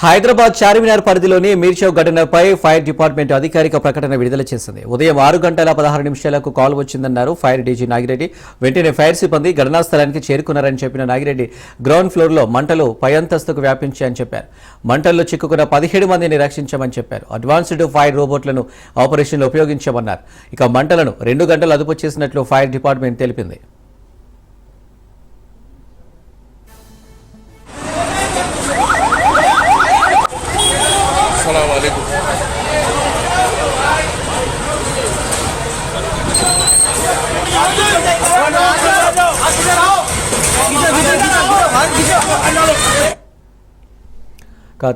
హైదరాబాద్ చార్మినార్ పరిధిలోని మీర్చౌ ఘటనపై fire department అధికారిక ప్రకటన విడుదల చేసింది. ఉదయం ఆరు గంటల పదహారు నిమిషాలకు కాల్ వచ్చిందన్నారు ఫైర్ డీజీ నాగిరెడ్డి. వెంటనే ఫైర్ సిబ్బంది ఘటనా స్థలానికి చేరుకున్నారని చెప్పిన నాగిరెడ్డి గ్రౌండ్ ఫ్లోర్లో మంటలు పై అంతస్తుకు వ్యాపించాయని చెప్పారు. మంటల్లో చిక్కుకున్న పదిహేడు మందిని రక్షించామని చెప్పారు. అడ్వాన్స్డ్ ఫైర్ రోబోట్లను ఆపరేషన్లో ఉపయోగించామన్నారు. ఇక మంటలను రెండు గంటలు అదుపు చేసినట్లు ఫైర్ డిపార్ట్మెంట్ తెలిపింది.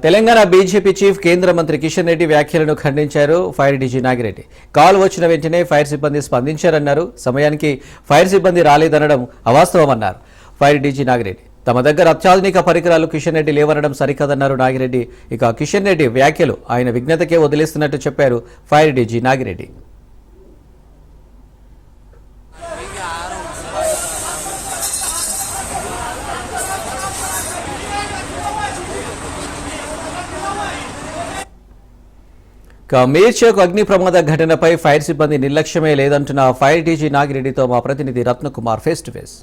తెలంగాణ బీజేపీ చీఫ్ కేంద్ర మంత్రి కిషన్ రెడ్డి వ్యాఖ్యలను ఖండించారు ఫైర్ డీజీ నాగిరెడ్డి. కాల్ వచ్చిన వెంటనే ఫైర్ సిబ్బంది స్పందించారన్నారు. సమయానికి ఫైర్ సిబ్బంది రాలేదనడం అవాస్తవమన్నారు ఫైర్ డీజీ నాగిరెడ్డి. తమ దగ్గర అత్యాధునిక పరికరాలు కిషన్ రెడ్డి లేవనడం సరికాదన్నారు నాగిరెడ్డి. ఇక కిషన్ రెడ్డి వ్యాఖ్యలు ఆయన విజ్ఞతకే వదిలేస్తున్నట్టు చెప్పారు ఫైర్ డీజీ నాగిరెడ్డి. మేర్చోక్ అగ్ని ప్రమాద ఘటనపై ఫైర్ సిబ్బంది నిర్లక్ష్యమే లేదంటున్న ఫైర్ డీజీ నాగిరెడ్డితో మా ప్రతినిధి రత్నకుమార్ ఫేస్ టు ఫేస్.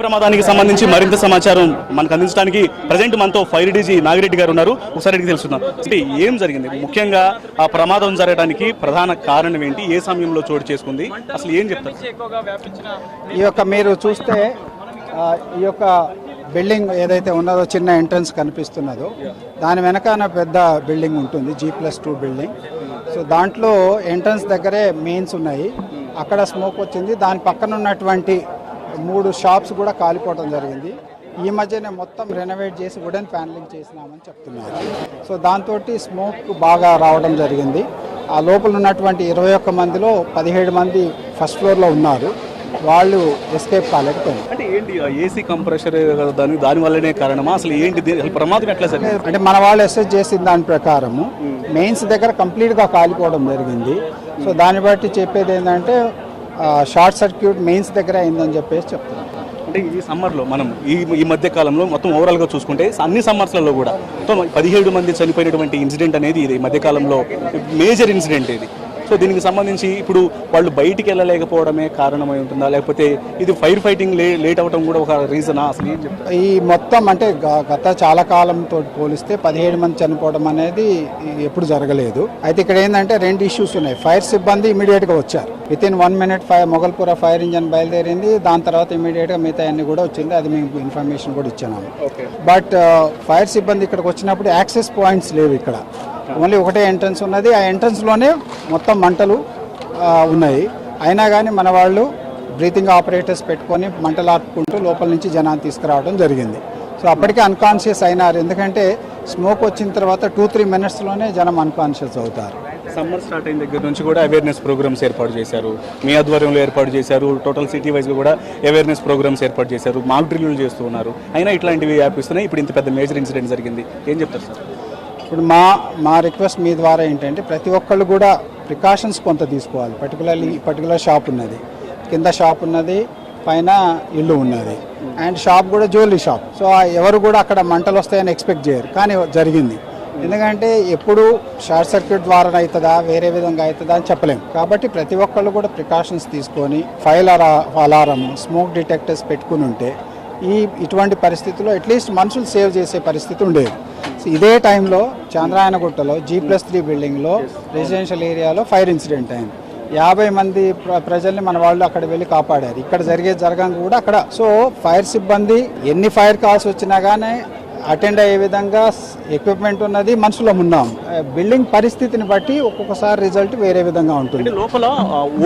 ప్రమాదానికి సంబంధించి మరింత సమాచారం మనకు అందించడానికి ప్రజెంట్ మనతో ఫైర్ డీజీ నాగిరెడ్డి గారు ఉన్నారు. ఒకసారి అడిగి తెలుసుకుందాం. అంటే ఏం జరిగింది? ముఖ్యంగా ఆ ప్రమాదం జరగడానికి ప్రధాన కారణం ఏంటి? ఏ సమయంలో చోటు చేసుకుంది? అసలు ఏం చెప్తారు? ఈ యొక్క మీరు చూస్తే ఈ యొక్క బిల్డింగ్ ఏదైతే ఉన్నదో చిన్న ఎంట్రన్స్ కనిపిస్తున్నదో దాని వెనకాన పెద్ద బిల్డింగ్ ఉంటుంది G plus two building. So దాంట్లో ఎంట్రన్స్ దగ్గరే మెయిన్స్ ఉన్నాయి. అక్కడ స్మోక్ వచ్చింది. దాని పక్కన ఉన్నటువంటి మూడు షాప్స్ కూడా కాలిపోవడం జరిగింది. ఈ మధ్యనే మొత్తం రెనోవేట్ చేసి వుడెన్ ప్యానలింగ్ చేసినామని చెప్తున్నారు. సో దాంతో స్మోక్ బాగా రావడం జరిగింది. ఆ లోపల ఉన్నటువంటి ఇరవై ఒక్క మందిలో పదిహేడు మంది ఫస్ట్ ఫ్లోర్లో ఉన్నారు. వాళ్ళు ఎస్కేప్ కాలేకపోయారు. అంటే ఏంటి ఏసీ కంప్రెషర్ దాని దాని వల్లనే కారణమా? అసలు ఏంటి ప్రమాదం ఎట్లా జరిగింది అంటే మన వాళ్ళు అసెస్ చేసిన దాని ప్రకారము మెయిన్స్ దగ్గర కంప్లీట్గా కాలిపోవడం జరిగింది. సో దాన్ని బట్టి చెప్పేది ఏంటంటే షార్ట్ సర్క్యూట్ మెయిన్స్ దగ్గర అయిందని చెప్పేసి చెప్తున్నాం అంటే ఈ సమ్మర్లో మనం ఈ ఈ మధ్య కాలంలో మొత్తం ఓవరాల్గా చూసుకుంటే అన్ని సమ్మర్స్లలో కూడా మొత్తం పదిహేడు మంది చనిపోయినటువంటి ఇన్సిడెంట్ అనేది ఇది. ఈ మధ్య కాలంలో మేజర్ ఇన్సిడెంట్ ఇది. సో దీనికి సంబంధించి ఇప్పుడు వాళ్ళు బయటికి వెళ్ళలేకపోవడమే కారణమై ఉంటుందా? లేకపోతే ఇది ఫైర్ ఫైటింగ్ లేట్ అవ్వడం కూడా ఒక రీజనా? అసలు ఏం చెప్తారు? ఈ మొత్తం అంటే గత చాలా కాలంతో పోలిస్తే పదిహేడు మంది చనిపోవడం అనేది ఎప్పుడు జరగలేదు. అయితే ఇక్కడ ఏంటంటే రెండు ఇష్యూస్ ఉన్నాయి. ఫైర్ సిబ్బంది ఇమీడియట్గా వచ్చారు. Within one minute fire Moghalpura fire engine బయలుదేరింది. దాని తర్వాత ఇమీడియట్గా మిగతా అన్ని కూడా వచ్చింది. అది మేము ఇన్ఫర్మేషన్ కూడా ఇచ్చాము. బట్ ఫైర్ సిబ్బంది ఇక్కడికి వచ్చినప్పుడు యాక్సెస్ పాయింట్స్ లేవు ఇక్కడ. ఓన్లీ ఒకటే ఎంట్రన్స్ ఉన్నది. ఆ ఎంట్రన్స్లోనే మొత్తం మంటలు ఉన్నాయి. అయినా కానీ మన వాళ్ళు బ్రీతింగ్ ఆపరేటర్స్ పెట్టుకొని మంటలు ఆపుకుంటూ లోపల నుంచి జనాన్ని తీసుకురావడం జరిగింది. సో అప్పటికే అన్కాన్షియస్ అయినారు. ఎందుకంటే స్మోక్ వచ్చిన తర్వాత టూ త్రీ మినిట్స్లోనే జనం అన్కాన్షియస్ అవుతారు. సమ్మర్ స్టార్ట్ అయిన దగ్గర నుంచి కూడా అవేర్నెస్ ప్రోగ్రామ్స్ ఏర్పాటు చేశారు. మీ ఆధ్వర్యంలో ఏర్పాటు చేశారు. టోటల్ సిటీ వైజ్గా కూడా అవేర్నెస్ ప్రోగ్రామ్స్ ఏర్పాటు చేశారు. మాక్ డ్రిల్లు చేస్తూ ఉన్నారు. అయినా ఇట్లాంటివి వ్యాపిస్తున్నాయి ఇప్పుడు ఇంత పెద్ద మేజర్ ఇన్సిడెంట్ జరిగింది. ఏం చెప్తారు సార్ ఇప్పుడు మా మా రిక్వెస్ట్ మీ ద్వారా ఏంటంటే ప్రతి ఒక్కళ్ళు కూడా ప్రికాషన్స్ కొంత తీసుకోవాలి. పర్టికులర్లీ పర్టికులర్ షాప్ ఉన్నది. కింద షాప్ ఉన్నది పైన ఇల్లు ఉన్నది. అండ్ షాప్ కూడా జ్యువెలరీ షాప్ సో ఎవరు కూడా అక్కడ మంటలు వస్తాయని ఎక్స్పెక్ట్ చేయరు. కానీ జరిగింది. ఎందుకంటే ఎప్పుడు షార్ట్ సర్క్యూట్ ద్వారా అవుతుందా వేరే విధంగా అవుతుందా అని చెప్పలేము కాబట్టి ప్రతి ఒక్కళ్ళు కూడా ప్రికాషన్స్ తీసుకొని ఫైర్ అలారం స్మోక్ డిటెక్టర్స్ పెట్టుకుని ఉంటే ఈ ఇటువంటి పరిస్థితుల్లో అట్లీస్ట్ మనుషులు సేవ్ చేసే పరిస్థితి ఉండేది. ఇదే టైంలో చాంద్రాయనగుట్టలో జీ ప్లస్ త్రీ బిల్డింగ్లో రెసిడెన్షియల్ ఏరియాలో ఫైర్ ఇన్సిడెంట్ అయింది. యాభై మంది ప్ర- ప్రజల్ని మన వాళ్ళు అక్కడ వెళ్ళి కాపాడారు. ఇక్కడ జరిగే జరగంగా కూడా అక్కడ. సో ఫైర్ సిబ్బంది ఎన్ని ఫైర్ కాల్స్ వచ్చినా కానీ అటెండ్ అయ్యే విధంగా ఎక్విప్మెంట్ ఉన్నది. మనుషులో ఉన్నాం. బిల్డింగ్ పరిస్థితిని బట్టి ఒక్కొక్కసారి రిజల్ట్ వేరే విధంగా ఉంటుంది. లోపల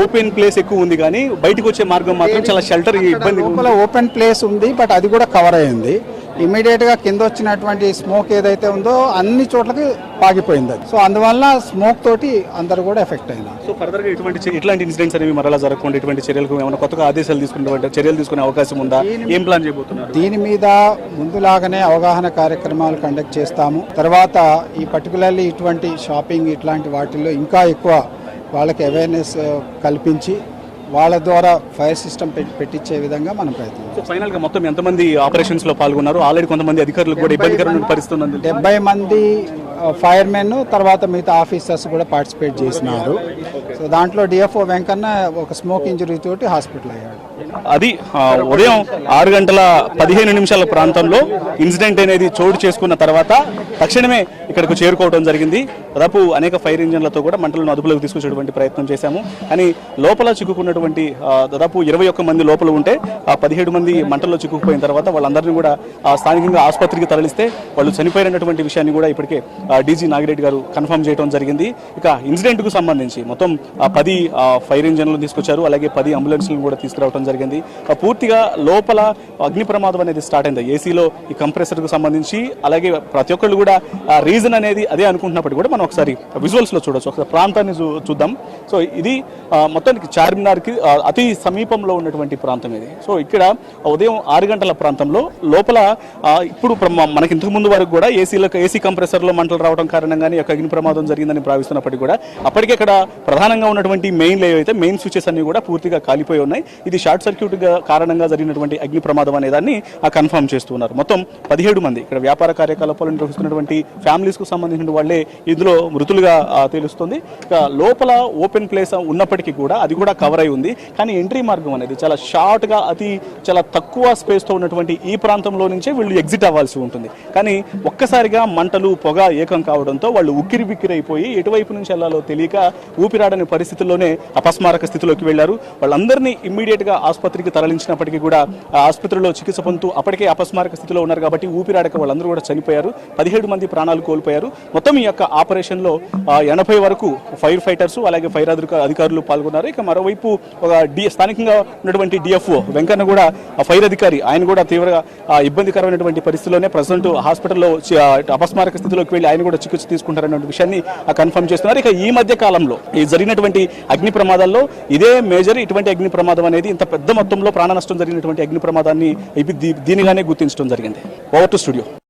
ఓపెన్ ప్లేస్ ఎక్కువ ఉంది కానీ బయటకు వచ్చే మార్గం మాత్రం చాలా షెల్టర్ ఇబ్బంది లోపల ఓపెన్ ప్లేస్ ఉంది బట్ అది కూడా కవర్ అయింది. ఇమీడియట్గా కింద వచ్చినటువంటి స్మోక్ ఏదైతే ఉందో అన్ని చోట్లకి పాగిపోయింది అది. సో అందువల్ల స్మోక్ తోటి అందరు కూడా ఎఫెక్ట్ అయినారు. సో ఫర్దర్గా ఇటువంటి ఇట్లాంటి ఇన్సిడెంట్స్ అనేవి మరలా జరగకుండా ఇటువంటి చర్యలకు ఏమైనా కొత్తగా ఆదేశాలు తీసుకునే చర్యలు తీసుకునే అవకాశం ఉందా? ఏం ప్లాన్ చేయబోతున్నారు? దీని మీద ముందులాగానే అవగాహన కార్యక్రమాలు కండక్ట్ చేస్తాము. తర్వాత ఈ పర్టికులర్లీ ఇటువంటి షాపింగ్ ఇట్లాంటి వాటిల్లో ఇంకా ఎక్కువ వాళ్ళకి అవేర్నెస్ కల్పించి వాళ్ళ ద్వారా ఫైర్ సిస్టమ్ పెట్టించే విధంగా మనం ప్రయత్నం ఫైనల్గా మొత్తం ఎంతమంది ఆపరేషన్స్లో పాల్గొన్నారు ఆల్రెడీ కొంతమంది అధికారులకు కూడా ఇబ్బందికరమైన పరిస్థితి ఉంది డెబ్బై మంది ఫైర్ మెన్ తర్వాత మిగతా ఆఫీసర్స్ కూడా పార్టిసిపేట్ చేసినారు. సో దాంట్లో డిఎఫ్ఓ వెంకన్న ఒక స్మోక్ ఇంజరీ తోటి హాస్పిటల్ అయ్యాడు. అది ఉదయం ఆరు గంటల పదిహేను నిమిషాల ప్రాంతంలో ఇన్సిడెంట్ అనేది చోటు చేసుకున్న తర్వాత తక్షణమే ఇక్కడకు చేరుకోవడం జరిగింది. దాదాపు అనేక ఫైర్ ఇంజన్లతో కూడా మంటలను అదుపులోకి తీసుకొచ్చేటువంటి ప్రయత్నం చేశాము. కానీ లోపల చిక్కుకున్నటువంటి దాదాపు ఇరవై ఒక్క మంది లోపల ఉంటే ఆ పదిహేడు మంది మంటల్లో చిక్కుకుపోయిన తర్వాత వాళ్ళందరినీ కూడా స్థానికంగా ఆసుపత్రికి తరలిస్తే వాళ్ళు చనిపోయినటువంటి విషయాన్ని కూడా ఇప్పటికే డీజీ నాగిరెడ్డి గారు కన్ఫర్మ్ చేయడం జరిగింది. ఇక ఇన్సిడెంట్కు సంబంధించి మొత్తం పది ఫైర్ ఇంజన్లు తీసుకొచ్చారు. అలాగే పది అంబులెన్స్లను కూడా తీసుకురావడం జరిగింది. పూర్తిగా లోపల అగ్ని ప్రమాదం అనేది స్టార్ట్ అయింది. ఏసీలో ఈ కంప్రెసర్కు సంబంధించి అలాగే ప్రతి ఒక్కళ్ళు కూడా రీజన్ అనేది అదే అనుకుంటున్నప్పటికీ కూడా మనం ఒకసారి విజువల్స్లో చూడొచ్చు. ఒకసారి ప్రాంతాన్ని చూద్దాం. సో ఇది మొత్తానికి చార్మినార్కి అతి సమీపంలో ఉన్నటువంటి ప్రాంతం ఇది. సో ఇక్కడ ఉదయం ఆరు గంటల ప్రాంతంలో లోపల ఇప్పుడు మనకి ఇంతకు ముందు వరకు కూడా ఏసీలో ఏసీ కంప్రెసర్లో మంటలు రావడం కారణంగానే ఒక అగ్ని ప్రమాదం జరిగిందని భావిస్తున్నప్పటికీ కూడా అప్పటికే ఇక్కడ ప్రధానంగా ఉన్నటువంటి మెయిన్ ఏవైతే మెయిన్ స్విచెస్ అన్ని కూడా పూర్తిగా కాలిపోయి ఉన్నాయి. ఇది షార్ట్ సర్క్యూట్గా కారణంగా జరిగినటువంటి అగ్ని ప్రమాదం అనే దాన్ని ఆ కన్ఫర్మ్ చేస్తున్నారు. మొత్తం పదిహేడు మంది. ఇక్కడ వ్యాపార కార్యకలాపాలు నిర్వహిస్తున్నటువంటి ఫ్యామిలీస్కు సంబంధించిన వాళ్ళే ఇందులో మృతులుగా తెలుస్తుంది. ఇక లోపల ఓపెన్ ప్లేస్ ఉన్నప్పటికీ కూడా అది కూడా కవర్ అయి ఉంది. కానీ ఎంట్రీ మార్గం అనేది చాలా షార్ట్గా అతి చాలా తక్కువ స్పేస్తో ఉన్నటువంటి ఈ ప్రాంతంలో నుంచే వీళ్ళు ఎగ్జిట్ అవ్వాల్సి ఉంటుంది. కానీ ఒక్కసారిగా మంటలు పొగ ఏకం కావడంతో వాళ్ళు ఉక్కిరి బిక్కిరైపోయి అయిపోయి ఎటువైపు నుంచి వెళ్ళాలో తెలియక ఊపిరాడని పరిస్థితుల్లోనే అపస్మారక స్థితిలోకి వెళ్ళారు వాళ్ళందరినీ ఇమ్మీడియట్గా ఆసుపత్రికి తరలించినప్పటికీ కూడా ఆసుపత్రిలో చికిత్స పొందుతూ అప్పటికే అపస్మారక స్థితిలో ఉన్నారు కాబట్టి ఊపిరాడక వాళ్ళందరూ కూడా చనిపోయారు. పదిహేడు మంది ప్రాణాలు కోల్పోయారు. మొత్తం ఈ యొక్క ఆపరేషన్ ఆపరేషన్లో ఎనభై వరకు ఫైర్ ఫైటర్స్ అలాగే ఫైర్ అధికారులు పాల్గొన్నారు. ఇక మరోవైపు ఒక డి స్థానికంగా ఉన్నటువంటి డిఎఫ్ఓ వెంకన్న కూడా ఫైర్ అధికారి ఆయన కూడా తీవ్రగా ఇబ్బందికరమైనటువంటి పరిస్థితిలోనే ప్రజెంట్ హాస్పిటల్లో అపస్మారక స్థితిలోకి వెళ్ళి ఆయన కూడా చికిత్స తీసుకుంటారనే విషయాన్ని కన్ఫర్మ్ చేస్తున్నారు. ఇక ఈ మధ్య కాలంలో ఈ జరిగినటువంటి అగ్ని ప్రమాదాల్లో ఇదే మేజర్ ఇటువంటి అగ్ని ప్రమాదం అనేది ఇంత పెద్ద మొత్తంలో ప్రాణ నష్టం జరిగినటువంటి అగ్ని ప్రమాదాన్ని దీనిగానే గుర్తించడం జరిగింది. Over to studio